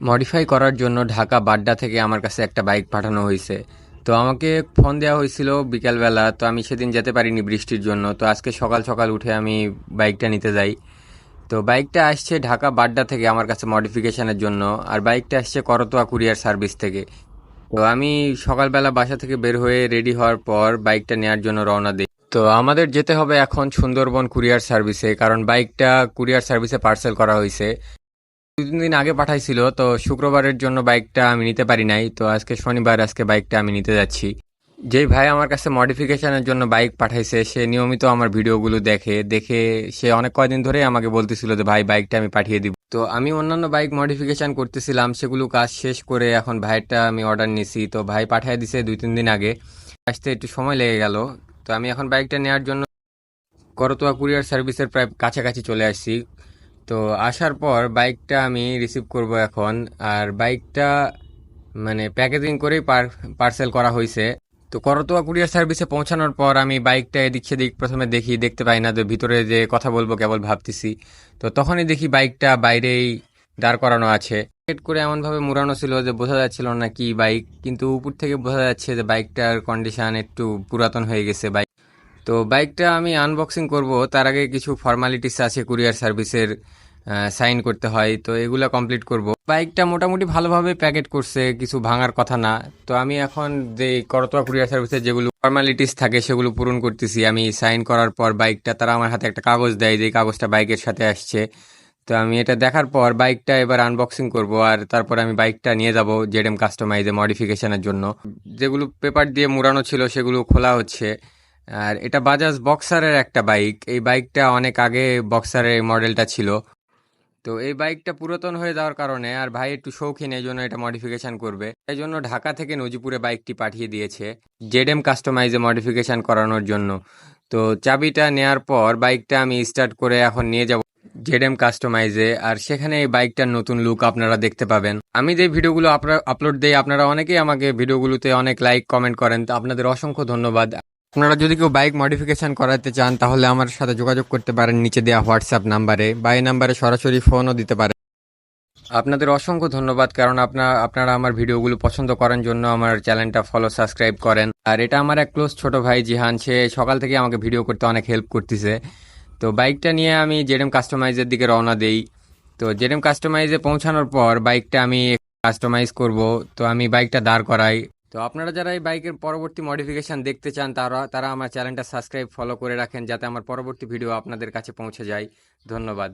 Modify করার জন্য ঢাকা বাড্ডা থেকে আমার কাছে একটা বাইক পাঠানো হয়েছে। তো আমাকে ফোন দেওয়া হয়েছিল বিকালবেলা, তো আমি সেদিন যেতে পারিনি বৃষ্টির জন্য। তো আজকে সকাল সকাল উঠে আমি বাইকটা নিতে যাই। তো বাইকটা আসছে ঢাকা বাড্ডা থেকে আমার কাছে মডিফিকেশনের জন্য, আর বাইকটা আসছে করতোয়া কুরিয়ার সার্ভিস থেকে। তো আমি সকালবেলা বাসা থেকে বের হয়ে রেডি হওয়ার পর বাইকটা নেওয়ার জন্য রওনা দিই। তো আমাদের যেতে হবে এখন সুন্দরবন কুরিয়ার সার্ভিসে কারণ বাইকটা কুরিয়ার সার্ভিসে পার্সেল করা হয়েছে। দুই তিন দিন আগে পাঠাইছিল, তো শুক্রবারের জন্য বাইকটা আমি নিতে পারি নাই, তো আজকে শনিবার আজকে বাইকটা আমি নিতে যাচ্ছি। যেই ভাই আমার কাছে মডিফিকেশনের জন্য বাইক পাঠাইছে, সে নিয়মিত আমার ভিডিওগুলো দেখে দেখে সে অনেক কয়দিন ধরেই আমাকে বলতেছিল যে, ভাই বাইকটা আমি পাঠিয়ে দিব। তো আমি অন্যান্য বাইক মডিফিকেশন করতেছিলাম, সেগুলো কাজ শেষ করে এখন ভাইয়েরটা আমি অর্ডার নিছি। তো ভাই পাঠিয়ে দিছে দুই, তিন দিন আগে। আসতে একটু সময় লেগে গেল। তো আমি এখন বাইকটা নেওয়ার জন্য করতোয়া কুরিয়ার সার্ভিসের প্রায় কাছাকাছি চলে আসছি। তো আসার পর বাইকটা আমি রিসিভ করব এখন। আর বাইকটা মানে প্যাকেজিং করেই পার্সেল করা হয়েছে তো করতোয়া কুরিয়ার সার্ভিসে পৌঁছানোর পর আমি বাইকটা এদিক সেদিক প্রথমে দেখি, দেখতে পাই না। তো ভিতরে যে কথা বলব কেবল ভাবতেছি। তো তখনই দেখি বাইকটা বাইরেই দাঁড় করানো আছে। চেক করে এমনভাবে মুড়ানো ছিল যে বোঝা যাচ্ছিল না কি বাইক কিন্তু উপর থেকে বোঝা যাচ্ছে যে বাইকটার কন্ডিশন একটু পুরাতন হয়ে গেছে। বাইক তো বাইকটা আমি আনবক্সিং করব। তার আগে কিছু ফর্মালিটিস আছে কুরিয়ার সার্ভিসের সাইন করতে হয়, তো এগুলো কমপ্লিট করব। বাইকটা মোটামুটি ভালোভাবে প্যাকেট করছে, কিছু ভাঙার কথা না। তো আমি এখন যে করতোয়া কুরিয়ার সার্ভিসের যেগুলো ফর্মালিটিস থাকে, সেগুলো পূরণ করতেছি। আমি সাইন করার পর বাইকটা, তারা আমার হাতে একটা কাগজ দেয় যে কাগজটা বাইকের সাথে আসছে। তো আমি এটা দেখার পর বাইকটা এবার আনবক্সিং করব আর তারপর আমি বাইকটা নিয়ে যাব জেডএম কাস্টমাইজে মডিফিকেশনের জন্য। যেগুলো পেপার দিয়ে মুড়ানো ছিল, সেগুলো খোলা হচ্ছে। আর এটা বাজাজ বক্সারের একটা বাইক এই বাইকটা অনেক আগে বক্সারের মডেলটা ছিল। তো এই বাইকটা পুরাতন হয়ে যাওয়ার কারণে আর ভাই একটু শৌখিন, এই জন্য এটা মডিফিকেশন করবে। এই জন্য ঢাকা থেকে নজিপুরে বাইকটি পাঠিয়ে দিয়েছে জেড এম কাস্টমাইজে মডিফিকেশন করানোর জন্য। তো চাবিটা নেয়ার পর বাইকটা আমি স্টার্ট করে এখন নিয়ে যাব জেড এম কাস্টমাইজে আর সেখানে এই বাইকটার নতুন লুক আপনারা দেখতে পাবেন। আমি যে ভিডিওগুলো আপলোড দেই, আপনারা অনেকেই আমাকে ভিডিওগুলোতে অনেক লাইক কমেন্ট করেন। তো আপনাদের অসংখ্য ধন্যবাদ। আপনারা যদি কেউ বাইক মডিফিকেশন করাতে চান, তাহলে আমার সাথে যোগাযোগ করতে পারেন নিচে দেওয়া হোয়াটসঅ্যাপ নাম্বারে বা এই নাম্বারে সরাসরি ফোনও দিতে পারেন। আপনাদের অসংখ্য ধন্যবাদ, কারণ আপনার আপনারা আমার ভিডিওগুলো পছন্দ করার জন্য আমার চ্যানেলটা ফলো সাবস্ক্রাইব করেন। আর এটা আমার এক ক্লোজ ছোট ভাই জিহান, সে সকাল থেকে আমাকে ভিডিও করতে অনেক হেল্প করতেছে। তো বাইকটা নিয়ে আমি জেডএম কাস্টমাইজের দিকে রওনা দেই। তো জেডএম কাস্টমাইজে পৌঁছানোর পর বাইকটা আমি কাস্টমাইজ করব। তো আমি বাইকটা দাঁড় করাই। তো আপনারা যারা এই বাইকের পরবর্তী মডিফিকেশান দেখতে চান, তারা তারা আমার চ্যানেলটা সাবস্ক্রাইব ফলো করে রাখেন যাতে আমার পরবর্তী ভিডিও আপনাদের কাছে পৌঁছে যায়। ধন্যবাদ।